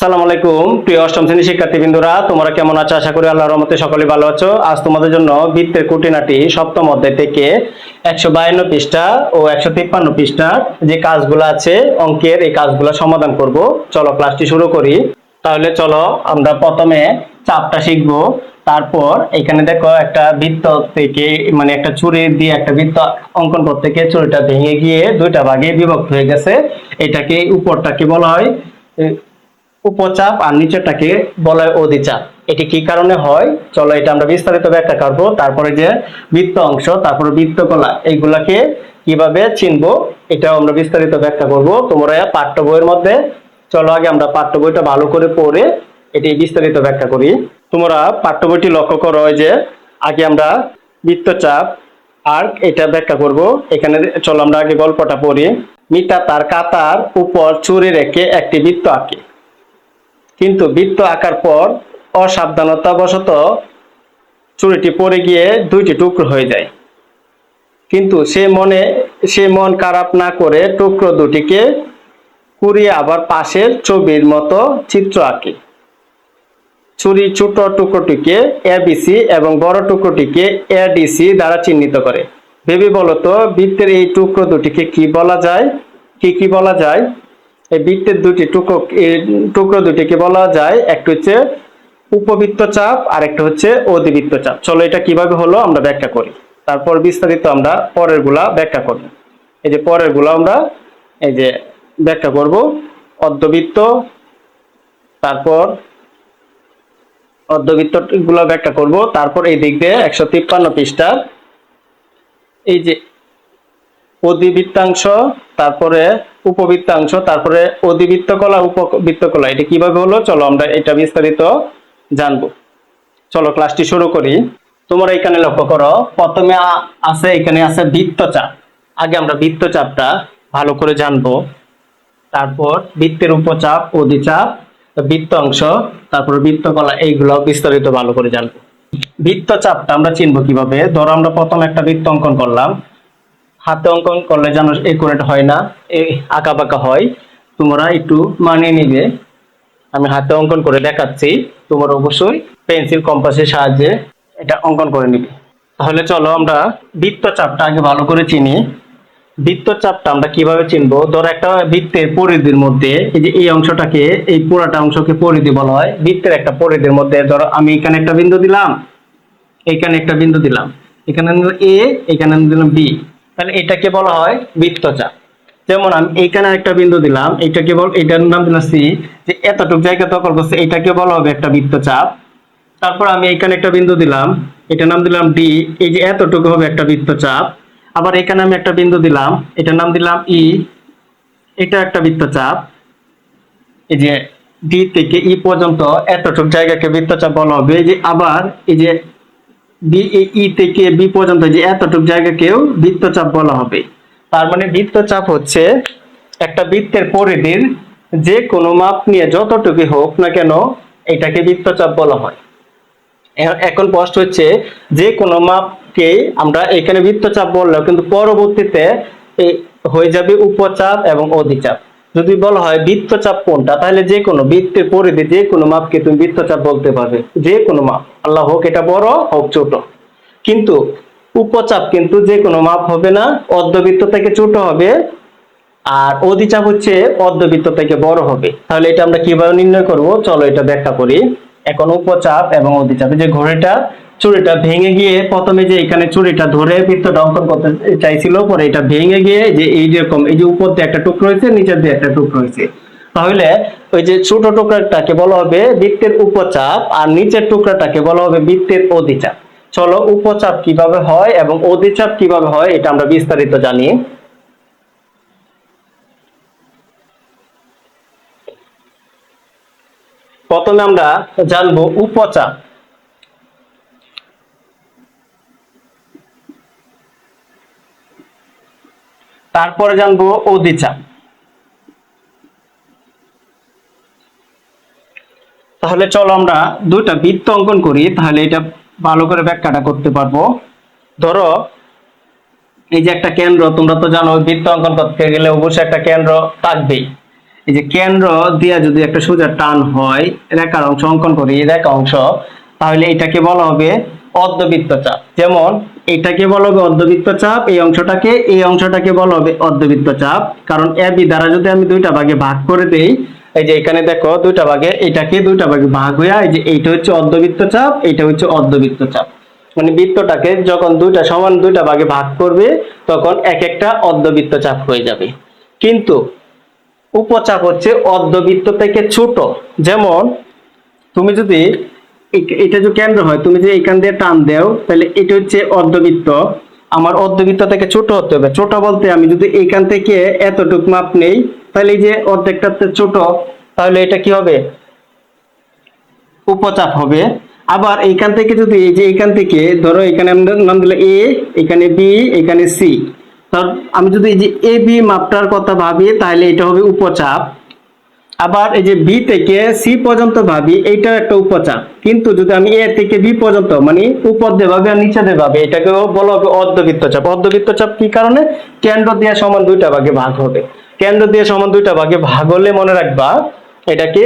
সালাম আলাইকুম, প্রিয় অষ্টম শ্রেণির শিক্ষার্থীবৃন্দরা, তোমরা কেমন আছো? আশা করি আল্লাহর রহমতে সকলে ভালো আছো। আজ তোমাদের জন্য বৃত্তের কুটিনাটি সপ্তম অধ্যায় থেকে একশো বায়ান্ন পৃষ্ঠা ও একশো তিপ্পান্ন পৃষ্ঠার যে কাজগুলো আছে, অঙ্কের এই কাজগুলো সমাধান করব। চলো ক্লাসটি শুরু করি। তাহলে চলো আমরা প্রথমে চাপটা শিখব। তারপর এখানে দেখো একটা বৃত্ত থেকে মানে একটা চুরি দিয়ে একটা বৃত্ত অঙ্কন করতে গিয়ে চুরিটা ভেঙে গিয়ে দুইটা ভাগে বিভক্ত হয়ে গেছে। এটাকে উপরটাকে বলা হয় উপচাপ আর নিচেরটাকে বলা হয় অধিচাপ। এটি কি কারণে হয়? চলো এটা আমরা বিস্তারিত ব্যাখ্যা করব। তারপরে যে বৃত্ত অংশ, তারপরে বৃত্তকলা, এইগুলাকে কীভাবে চিনবো, এটাও আমরা বিস্তারিত ব্যাখ্যা করব। তোমরা পাঠ্য বইয়ের মধ্যে, চলো আগে আমরা পাঠ্য বইটা ভালো করে পড়ে এটি বিস্তারিত ব্যাখ্যা করি। তোমরা পাঠ্য বইটি লক্ষ্য করো যে আগে আমরা বৃত্তচাপ আর এটা ব্যাখ্যা করব। এখানে চলো আমরা আগে গল্পটা পড়ি। মিতা তার কাতার উপর চুরি রেখে একটি বৃত্ত আঁকে। কিন্তু বৃত্ত আঁকার পর অসাবধানতাবশত চুরিটি পড়ে গিয়ে দুইটি টুকরো হয়ে যায়। কিন্তু সে মনে, সে মন খারাপ না করে টুকরো দুটিকে কুড়িয়ে আবার পাশের ছবির মতো চিত্র আঁকে। ছুরি ছোট টুকরোটিকে এবিসি এবং বড় টুকরোটিকে এডিসি দ্বারা চিহ্নিত করে। ভেবে বলতো বৃত্তের এই টুকরো দুটিকে কি বলা যায়? কি কি বলা যায়? এই বৃত্তের দুটি টুকরো টুকরো দুটিকে বলা যায়, একটা হচ্ছে উপবৃত্ত চাপ আর একটা হচ্ছে অধিবৃত্ত চাপ। চলো এটা কীভাবে হলো আমরা ব্যাখ্যা করি। তারপর বিস্তারিত আমরা পরেরগুলা ব্যাখ্যা করব। এই যে পরেরগুলা আমরা এই যে ব্যাখ্যা করব। অর্ধবৃত্ত, তারপর অর্ধবৃত্তগুলো ব্যাখ্যা করব। তারপর এই দিক দিয়ে একশো তিপ্পান্ন পৃষ্ঠার এই যে অধিবৃত্তাংশ, তারপরে উপবৃত্তাংশ, তারপরে অধিবৃত্ত কলা, উপবৃত্ত কলা। এটা কীভাবে হলো? চলো আমরা এটা বিস্তারিত জানব। চলো ক্লাসটি শুরু করি। তোমরা এখানে লক্ষ্য করো, প্রথমে আছে, এখানে আছে বৃত্তচাপ। আগে আমরা বৃত্তচাপটা ভালো করে জানব। তারপর বৃত্তের উপচাপ, অধিচাপ, বৃত্ত অংশ, তারপর বৃত্তকলা এইগুলো বিস্তারিত ভালো করে জানব। বৃত্তচাপটা আমরা চিনবো কীভাবে? ধরো আমরা প্রথম একটা বৃত্ত অঙ্কন করলাম। হাতে অঙ্কন করলে যেন একুরেট হয় না এই আঁকা বাঁকা হয়। তোমরা একটু মানিয়ে নিবে। আমি হাতে অঙ্কন করে দেখাচ্ছি। তোমরা অবশ্যই পেন্সিল, কম্পাসের সাহায্যে এটা অঙ্কন করে নিবে। তাহলে চলো আমরা বৃত্তচাপটা আগে ভালো করে চিনি। বৃত্তচাপটা আমরা কীভাবে চিনবো? ধরো একটা বৃত্তের পরিধির মধ্যে, এই যে এই অংশটাকে, এই পুরাটা অংশকে পরিধি বলা হয়। বৃত্তের একটা পরিধির মধ্যে, ধরো আমি এখানে একটা বিন্দু দিলাম, এখানে একটা বিন্দু দিলাম। এখানে এ এখানে দিলাম বি তাহলে এটাকে বলা হয় বৃত্তচাপ। যেমন আমি এইখানে একটা বিন্দু দিলাম এটাকে বল এটার নাম দিলাম সি, যে এতটুকু জায়গা দখল করছে, এটাকে বলা হবে একটা বৃত্তচাপ। তারপর আমি এখানে একটা বিন্দু দিলাম, এটার নাম দিলাম ডি, এই যে এতটুকু হবে একটা বৃত্তচাপ। আবার এখানে আমি একটা বিন্দু দিলাম, এটার নাম দিলাম ই, এটা একটা বৃত্তচাপ। এই যে ডি থেকে ই পর্যন্ত এতটুকু জায়গাকে বৃত্তচাপ বলা হবে, এই যে আবার এই যে বি ই থেকে বি পর্যন্ত যে এতটুকু জায়গাকেও বৃত্তচাপ বলা হবে। তার মানে বৃত্তচাপ হচ্ছে একটা বৃত্তের পরিধির যে কোনো মাপ নিয়ে যতটুকু হোক না কেন এটাকে বৃত্তচাপ বলা হয়। এখন প্রশ্ন হচ্ছে যে কোনো মাপকে আমরা এখানে বৃত্তচাপ বললেও কিন্তু পরবর্তীতে হয়ে যাবে উপচাপ এবং অধিচাপ। যদি বলা হয় বৃত্তচাপ কোনটা, তাহলে যে কোনো বৃত্তের পরিধি যে কোনো মাপকে তুমি বৃত্তচাপ বলতে পারবে। যে কোনো মাপ। আল্লাহ হোক, এটা বড় হোক, ছোট। কিন্তু উপচাপ কিন্তু যে কোনো মাপ হবে না, অর্ধবৃত্ত থেকে ছোট হবে, আর অধিচাপ হচ্ছে অর্ধবৃত্ত থেকে বড় হবে। তাহলে এটা আমরা কীভাবে নির্ণয় করব? চলো এটা ব্যাখ্যা করি। এখন উপচাপ এবং অধিচাপ যে ঘড়িটা চুরিটা ভেঙে গিয়ে প্রথমে যে এখানে চুরিটা ধরে বৃত্তটা অঙ্কন করতে চাইছিল, পরে এটা ভেঙে গিয়ে যে এই যেরকম এই যে উপর দিয়ে একটা টুকরো হয়েছে, নিচের দিয়ে একটা টুকরো হয়েছে। তাহলে ওই যে ছোট টুকরাটাকে বলা হবে বৃত্তের উপচাপ আর নিচের টুকরাটাকে বলা হবে বৃত্তের অধিচাপ। চলো উপচাপ কীভাবে হয় এবং অধিচাপ কীভাবে হয় এটা আমরা বিস্তারিত জানি। প্রথমে আমরা জানব উপচাপ। তারপরে জানব অধিচাপ। তাহলে চলো আমরা দুইটা বৃত্ত অঙ্কন করি, তাহলে এটা ভালো করে ব্যাখ্যাটা করতে পারব। ধরো, এই যে একটা কেন্দ্র, তোমরা তো জানো বৃত্ত অঙ্কন করতে গেলে অবশ্যই একটা কেন্দ্র থাকবেই। এই যে কেন্দ্র দিয়ে যদি একটা সোজা টান হয়, রেখার অংশ অঙ্কন করি রেখা অংশ, তাহলে এটাকে বলা হবে অর্ধবৃত্ত চাপ যেমন, এটাকে বলা হবে অর্ধবৃত্ত চাপ এই অংশটাকে এই অংশটাকে বলা হবে অর্ধবৃত্ত চাপ কারণ এ বি দ্বারা যদি আমি দুইটা ভাগে ভাগ করে দেই এই যে এখানে দেখো দুইটা ভাগে, এটাকে দুইটা ভাগে ভাগ হইয়া, এই যে এইটা হচ্ছে অর্ধবৃত্ত চাপ, এইটা হচ্ছে অর্ধবৃত্ত চাপ। মানে বৃত্তটাকে যখন দুইটা সমান দুইটা ভাগে ভাগ করবে, তখন এক একটা অর্ধবৃত্ত চাপ হয়ে যাবে। কিন্তু উপচাপ হচ্ছে অর্ধবৃত্ত থেকে ছোট। যেমন, তুমি যদি এটা যে কেন্দ্র হয়, তুমি যদি এখান দিয়ে টান দেও, তাহলে এটা হচ্ছে অর্ধবৃত্ত। আমার অর্ধবৃত্ত থেকে ছোট হতে হবে। ছোট বলতে আমি যদি এখান থেকে এতটুক মাপ নেই, তাহলে যে অর্ধেকটাতে ছোট, তাহলে এটা কি হবে? উপচাপ হবে। আবার এইখান থেকে যদি এই যে এইখান থেকে, ধরো এখানে আমরা নাম দিলে এ এখানে বি এখানে সি আমি যদি এই যে এ বি মাপটার কথা ভাবি, তাহলে এটা হবে উপচাপ। আবার এই যে বি থেকে সি পর্যন্ত ভাবি, এইটাও একটা উপচাপ কিন্তু যদি আমি এ থেকে বি পর্যন্ত মানে উপর দিয়ে ভাবি আর নিচে দিয়ে ভাবি এটাকে বলা হবে অর্ধবৃত্ত চাপ। অর্ধবৃত্ত চাপ কি কারণে? কেন্দ্র দিয়ে সমান দুইটা ভাগে ভাগ হবে। কেন্দ্র দিয়ে সমান দুইটা ভাগে ভাগ হলে মনে রাখবা, এটাকে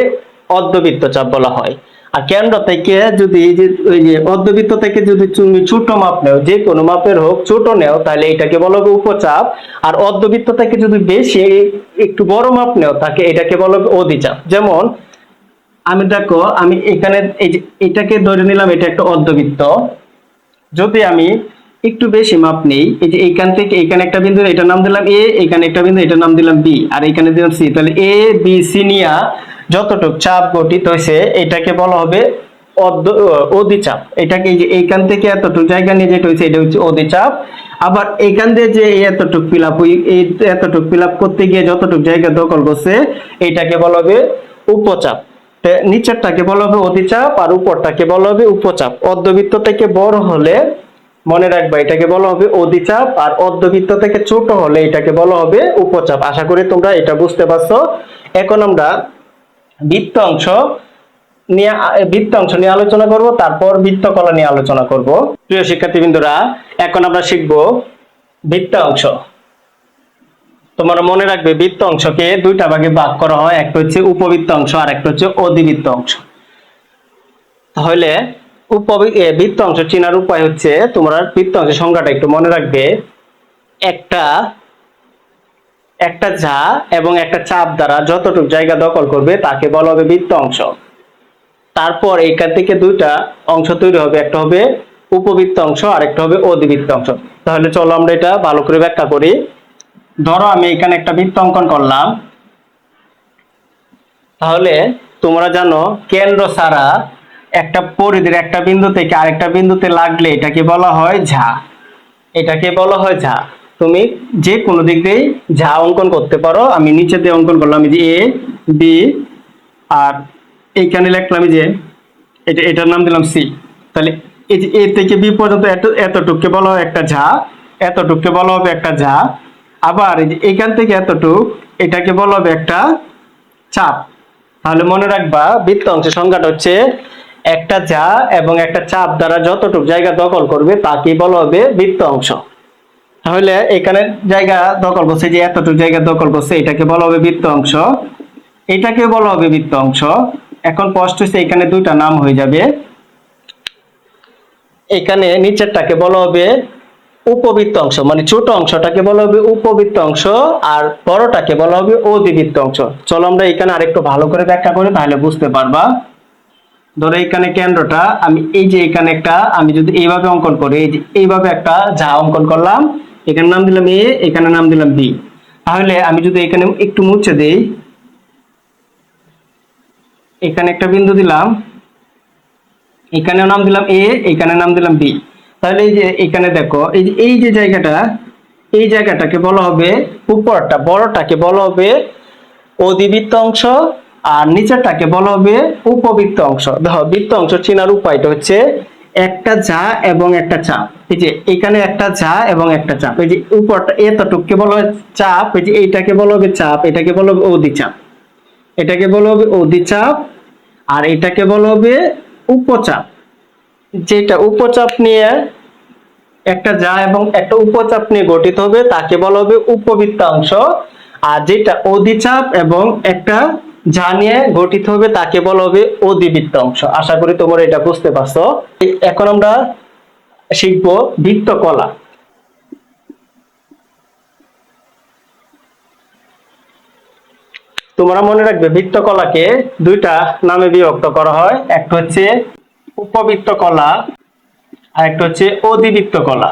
অর্ধবৃত্ত চাপ বলা হয়। আর কেন্দ্র থেকে যদি এই যে, ওই যে অর্ধবৃত্ত থেকে যদি তুমি ছোট মাপ নেও, যে কোনো মাপের হোক, ছোট নেও, তাহলে এটাকে বলা হবে উপচাপ। আর অর্ধবৃত্ত থেকে যদি বেশি, একটু বড় মাপ নেও, তাকে এটাকে বলা হবে অধিচাপ। যেমন, আমি দেখো, আমি এখানে এই যে, এটাকে ধরে নিলাম, এটা একটা অর্ধবৃত্ত যদি আমি একটু বেশি মাপ নেই, এই যে এইখান থেকে, এখানে একটা বিন্দু এটা নাম দিলাম এ এখানে একটা বিন্দু এটা নাম দিলাম বি আর এখানে দিলাম সি তাহলে এ বি সি নিয়া যতটুক চাপ গঠিত হয়েছে, এটাকে বলা হবে অধিচাপ। এটাকে এই যে এইখান থেকে এতটুকু জায়গা নিয়ে যেটা হয়েছে, এটা হচ্ছে অধিচাপ। আবার এখান দিয়ে যে এতটুক ফিল আপ এই এতটুক ফিল করতে গিয়ে যতটুক জায়গা দখল করছে, এটাকে বলা হবে উপচাপ। নিচেরটাকে বলা হবে অধিচাপ, আর উপরটাকে বলা হবে উপচাপ। অর্ধবৃত্ত থেকে বড় হলে, মনে রাখবা, এটাকে বলা হবে অধিচাপ, আর অর্ধবৃত্ত থেকে ছোট হলে এটাকে বলা হবে উপচাপ। আশা করি তোমরা এটা বুঝতে পারছ। এখন আমরা বৃত্ত অংশ নিয়ে বৃত্ত অংশ নিয়ে আলোচনা করব, তারপর বৃত্তকলা নিয়ে আলোচনা করব। প্রিয় শিক্ষার্থীবৃন্দরা, এখন আমরা শিখব বৃত্ত অংশ। তোমরা মনে রাখবে, বৃত্ত অংশকে দুইটা ভাগে ভাগ করা হয়, একটা হচ্ছে উপবৃত্ত অংশ আর একটা হচ্ছে অধিবৃত্ত অংশ। তাহলে বৃত্ত অংশ চেনার উপায় হচ্ছে, তোমরা বৃত্ত অংশের সংখ্যাটা একটু মনে রাখবে। একটা একটা ঝা এবং একটা চাপ দ্বারা যতটুকু জায়গা দখল করবে, তাকে বলা হবে বৃত্ত অংশ। তারপর এখান থেকে দুইটা অংশ তৈরি হবে, একটা হবে উপবৃত্ত অংশ আর একটা হবে অধিবৃত্ত অংশ। তাহলে চলো আমরা এটা ভালো করে ব্যাখ্যা করি। ধরো আমি এখানে একটা বৃত্ত অঙ্কন করলাম। তাহলে তোমরা জানো, কেন্দ্র ছাড়া একটা পরিধির একটা বিন্দু থেকে আরেকটা বিন্দুতে লাগলে এটাকে বলা হয় ঝা। এটাকে বলা হয় ঝা। তুমি যে কোনো দিক দিয়ে ঝা অঙ্কন করতে পারো, আমি নিচে দিয়ে অঙ্কন করলাম যে এ বি আর এইখানে লিখলাম যে এটা, এটার নাম দিলাম সি তাহলে এই যে এ থেকে বি পর্যন্ত এত, এতটুককে বলা হয় একটা ঝা, এতটুককে বলা হবে একটা ঝা, আবার এই যে এখান থেকে এতটুক, এটাকে বলা হবে একটা চাপ। তাহলে মনে রাখবা, বৃত্ত অংশের সংজ্ঞাটা হচ্ছে একটা যা এবং একটা চাপ দ্বারা যতটুকু জায়গা দখল করবে, তাকেই বলা হবে বৃত্ত অংশ। তাহলে এখানে জায়গা দখল করছে, যে এতটুকু জায়গা দখল করছে, এটাকে বলা হবে বৃত্ত অংশ। এটাকে বলা হবে বৃত্ত অংশ। এখন স্পষ্ট হচ্ছে, এখানে দুইটা নাম হয়ে যাবে। এখানে নিচেরটাকে বলা হবে উপবৃত্ত অংশ মানে ছোট অংশটাকে বলা হবে উপবৃত্ত অংশ, আর বড়টাকে বলা হবে অধিবৃত্ত অংশ। চলো আমরা এখানে আরেকটু ভালো করে ব্যাখ্যা করি, তাহলে বুঝতে পারবা। ধরো এখানে কেন্দ্রটা, আমি এই যে এখানে একটা, আমি যদি এইভাবে অঙ্কন করি, এই যে এইভাবে একটা, যা অঙ্কন করলাম এখানে নাম দিলাম এ, এখানে নাম দিলাম বি। তাহলে আমি যদি এখানে একটু মুছে দেই, এখানে একটা বিন্দু দিলাম এখানে নাম দিলাম এ, এখানে নাম দিলাম বি। তাহলে এই যে এখানে দেখো, এই যে এই যে জায়গাটা, এই জায়গাটাকে বলা হবে উপরটা, বড়টাকে বলা হবে অধিবৃত্ত অংশ, আর নিচেরটাকে বলা হবে উপবৃত্ত অংশ। দেখো, বৃত্ত অংশ চেনার উপায়টা হচ্ছে একটা যা এবং একটা চাপ এই যে এখানে একটা যা এবং একটা চাপ। এই যে উপরটা এতটুককে বলা হয় চাপ, এই যে এইটাকে বলা হবে চাপ, এটাকে বলা হবে অধিচাপ। এটাকে বলা হবে অধিচাপ আর এটাকে বলা হবে উপচাপ। যেটা উপচাপ নিয়ে একটা যা এবং একটা উপচাপ নিয়ে গঠিত হবে, তাকে বলা হবে উপবৃত্তাংশ। আর যেটা অধিচাপ এবং একটা যা নিয়ে গঠিত হবে, তাকে বলা হবে অধিবৃত্ত অংশ আশা করি তোমরা এটা বুঝতে পারছ। এখন আমরা শিখব বৃত্তকলা তোমরা মনে রাখবে বৃত্তকলাকে দুইটা নামে বিভক্ত করা হয়। একটা হচ্ছে উপবৃত্ত কলা, আর একটা হচ্ছে অধিবৃত্ত কলা।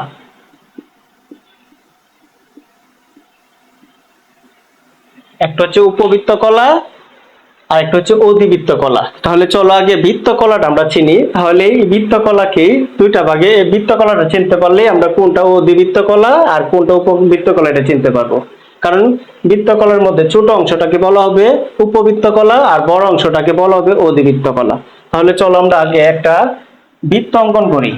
একটা হচ্ছে উপবৃত্ত কলা আর একটা হচ্ছে অধিবৃত্ত কলা তাহলে চলো আগে বৃত্ত কলাটা আমরা চিনি। তাহলে এই বৃত্ত কলাকে দুইটা ভাগে, এই বৃত্ত কলাটা চিনতে পারলে আমরা কোনটা অধিবৃত্ত কলা আর কোনটা উপবৃত্ত কলা এটা চিনতে পারব। কারণ বৃত্ত কলার মধ্যে ছোট অংশটাকে বলা হবে উপবৃত্ত কলা আর বড় অংশটাকে বলা হবে অধিবৃত্ত কলা তাহলে চলো আমরা আগে একটা বৃত্ত অঙ্কন করি।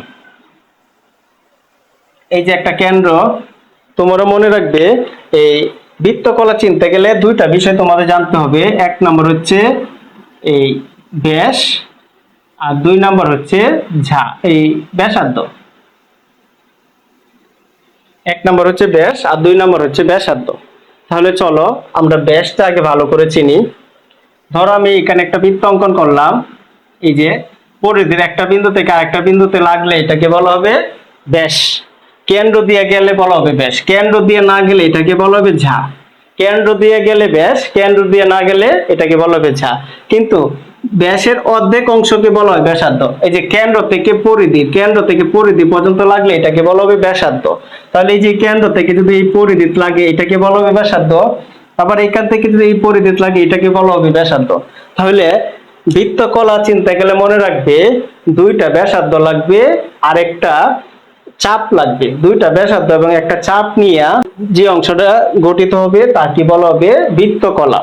এই যে একটা কেন্দ্র, তোমরা মনে রাখবে, এই বৃত্তকলা চিনতে গেলে দুইটা বিষয় তোমাদের জানতে হবে। এক নম্বর হচ্ছে এই ব্যাস আর দুই নম্বর হচ্ছে ঝা, এই ব্যাসার্ধ। এক নম্বর হচ্ছে ব্যাস আর দুই নম্বর হচ্ছে ব্যাসার্ধ। তাহলে চলো আমরা ব্যাসটা আগে ভালো করে চিনি। ধরো আমি এখানে একটা বৃত্ত অঙ্কন করলাম। এই যে পরিধির একটা বিন্দু থেকে আরেকটা বিন্দুতে লাগলে এটাকে বলা হবে ব্যাস। কেন্দ্র দিয়ে গেলে বলা হবে ব্যাস। কেন্দ্র দিয়ে না গেলে এটাকে বলা হবে ঝা। কেন্দ্র দিয়ে গেলে ব্যাস, কেন্দ্র দিয়ে না গেলে এটাকে বলা হবে ঝা। কিন্তু ব্যাসের অর্ধেক অংশকে বলা হয় ব্যাসার্ধ। এই যে কেন্দ্র থেকে পরিধি, কেন্দ্র থেকে পরিধি পর্যন্ত লাগলে এটাকে বলা হবে ব্যাসার্ধ। তাহলে এই যে কেন্দ্র থেকে যদি এই পরিধিত লাগে, এটাকে বলা হবে ব্যাসার্ধ। আবার এখান থেকে যদি এই পরিধিত লাগে, এটাকে বলা হবে ব্যাসার্ধ। তাহলে বৃত্তকলা চিনতে গেলে মনে রাখবে, দুইটা ব্যাসার্ধ লাগবে আর একটা চাপ লাগবে। দুইটা ব্যাসার্ধ এবং একটা চাপ নিয়ে যে অংশটা গঠিত হবে তাকে বলা হবে? বৃত্তকলা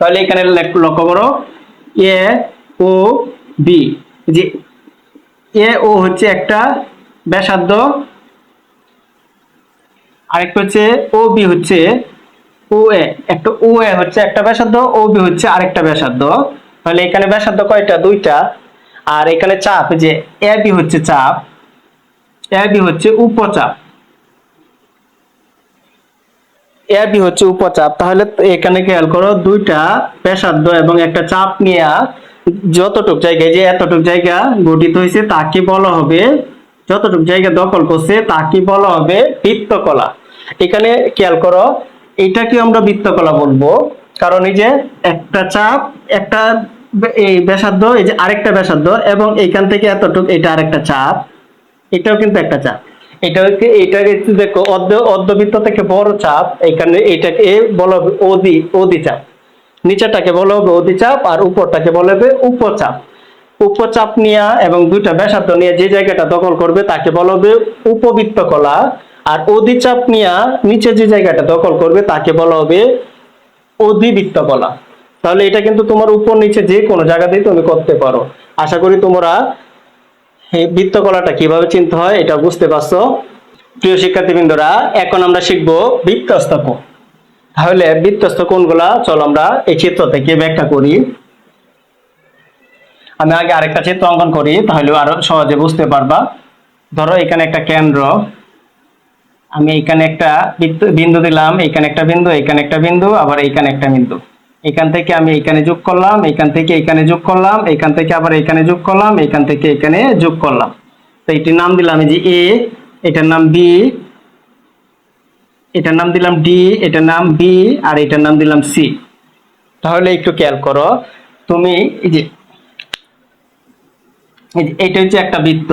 তাহলে এখানে লক্ষ্য করো। এ ও বি। যে এ ও হচ্ছে একটা ব্যাসার্ধ। আরেকটা হচ্ছে ও বি হচ্ছে ও এ। একটা ও এ হচ্ছে একটা ব্যাসার্ধ, ও বি হচ্ছে আরেকটা ব্যাসার্ধ। তাহলে এখানে ব্যাসার্ধ কয়টা? দুইটা। আর এখানে চাপ যে এ বি হচ্ছে চাপ এ বি হচ্ছে উপচাপ। এ বি হচ্ছে উপচাপ। তাহলে এখানে খেয়াল করো, দুইটা ব্যাসার্ধ এবং একটা চাপ নিয়ে যতটুক জায়গায় যে এতটুক জায়গা গঠিত হয়েছে তাকে বলা হবে? যতটুক জায়গা দখল করছে তাকে বলা হবে? বৃত্তকলা। এখানে খেয়াল করো এটাকে আমরা বৃত্তকলা বলব। কারণ এই যে একটা চাপ, একটা এই ব্যাসার্ধ, এই যে আরেকটা ব্যাসার্ধ এবং এইখান থেকে এতটুক, এটা আরেকটা চাপ। এটাও কিন্তু একটা চাপ। এটাকে এটাকে একটু দেখো, অর্ধ, অর্ধবৃত্ত থেকে বড় চাপ, এখানে এটাকে বলা হবে অধি অধি চাপ। নিচেরটাকে বলা হবে অধিচাপ আর উপরটাকে বলা হবে উপচাপ। উপচাপ নিয়ে এবং দুইটা ব্যাসার্ধ নিয়ে যে জায়গাটা দখল করবে, তাকে বলা হবে উপবৃত্ত কলা। আর অধিচাপ নিয়ে নিচে যে জায়গাটা দখল করবে, তাকে বলা হবে অধিবৃত্ত কলা। তাহলে এটা কিন্তু তোমার উপর নিচে যে কোনো জায়গাতেই তুমি করতে পারো। আশা করি তোমরা বৃত্তকলাটা কীভাবে চিনতে হয় এটা বুঝতে পারছ? প্রিয় শিক্ষার্থীবৃন্দরা, এখন আমরা শিখব বৃত্তস্থ কোণ তাহলে বৃত্তস্থ কোনগুলা? চলো আমরা এই চিত্র থেকে ব্যাখ্যা করি। আমি আগে আরেকটা চিত্র অঙ্কন করি, তাহলে আরও সহজে বুঝতে পারবা। ধরো এখানে একটা কেন্দ্র। আমি এখানে একটা বৃত্ত- বিন্দু দিলাম, এখানে একটা বিন্দু, এখানে একটা বিন্দু, আবার এখানে একটা বিন্দু। এখান থেকে আমি এখানে যোগ করলাম, এখান থেকে এখানে যোগ করলাম, এখান থেকে আবার এখানে যোগ করলাম, এখান থেকে এখানে যোগ করলাম। তো এটির নাম দিলাম যে এ এটার নাম বি এটার নাম দিলাম ডি এটার নাম বি আর এটার নাম দিলাম সি তাহলে একটু খেয়াল করো, তুমি এই যে, এটা হচ্ছে একটা বৃত্ত।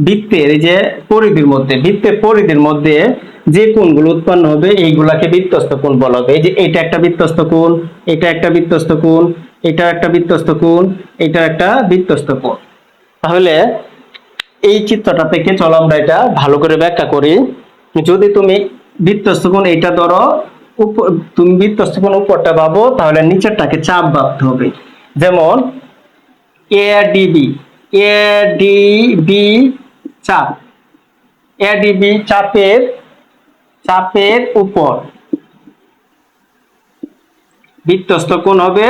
বৃত্তের, এই যে পরিধির মধ্যে, বৃত্তের পরিধির মধ্যে যে কোণগুলো উৎপন্ন হবে, এইগুলাকে বৃত্তস্থ কোণ বলা হবে। এই যে এটা একটা বৃত্তস্থ কোণ, এটা একটা বৃত্তস্থ কোণ, এটা একটা বৃত্তস্থ কোণ, এটা একটা বৃত্তস্থ কোণ। তাহলে এই চিত্রটা থেকে চলো আমরা এটা ভালো করে ব্যাখ্যা করি। যদি তুমি বৃত্তস্থ কোণ এটা ধরো, উপ- তুমি বৃত্তস্থ কোণ উপরটা পাবো তাহলে নিচেরটাকে চাপ ভাবতে হবে। যেমন এ ডিবি এ ডিবি চাপ। এ ডিবি চাপের চাপের উপর। বৃত্তস্থ কোণ হবে।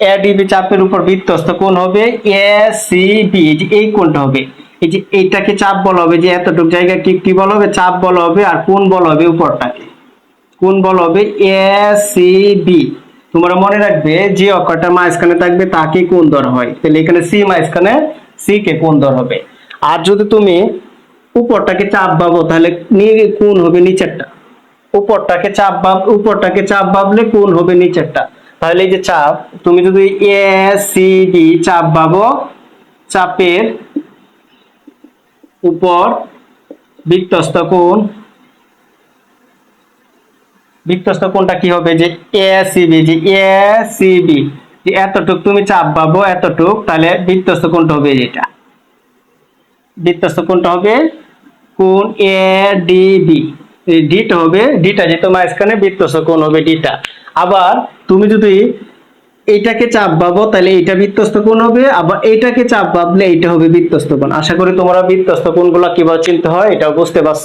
এডিবি চাপের উপর বৃত্তস্ত কোণ হবে। এ সি বি এই কোণটা হবে। এই যে এইটাকে চাপ বলা হবে, যে এতটুকু জায়গা কি কি বলা হবে, চাপ বলা হবে, আর কোণ বলা হবে উপরটাকে। কোণ বলা হবে এ সি বি তোমরা মনে রাখবে যে অক্ষরটা মাঝখানে থাকবে তাকে কোন দর হয়? তাহলে এখানে সি মাঝখানে সি কে কোন ধরা হবে? আর যদি তুমি উপরটাকে চাপ ভাবো, তাহলে নি- কোণ হবে নিচেরটা? উপরটাকে চাপ ভাব, উপরটাকে চাপ ভাবলে কোন হবে নিচেরটা? তাহলে এই যে চাপ, তুমি যদি এ, সি, ডি চাপ ভাবো, চাপের উপর বৃত্তস্ত কোণ বৃত্তস্ত কোণটা কি হবে? যে এ সিবি যে এ সিবি যে এতটুক তুমি চাপ পাবো, এতটুক, তাহলে বৃত্তস্ত কোণটা হবে এটা বৃত্তস্ত কোণটা হবে? কোন এ ডি বি ডিটা হবে ডিটা যেহেতু মাঝখানে বৃত্তস্ত কোণ হবে ডিটা আবার তুমি যদি এইটাকে চাপ পাবো, তাহলে এটা বৃত্তস্ত কোণ হবে, আবার এইটাকে চাপ ভাবলে এইটা হবে বৃত্তস্ত কোণ। আশা করি তোমরা বৃত্তস্ত কোণগুলো কীভাবে চিনতে হয়, এটাও বুঝতে পারছ।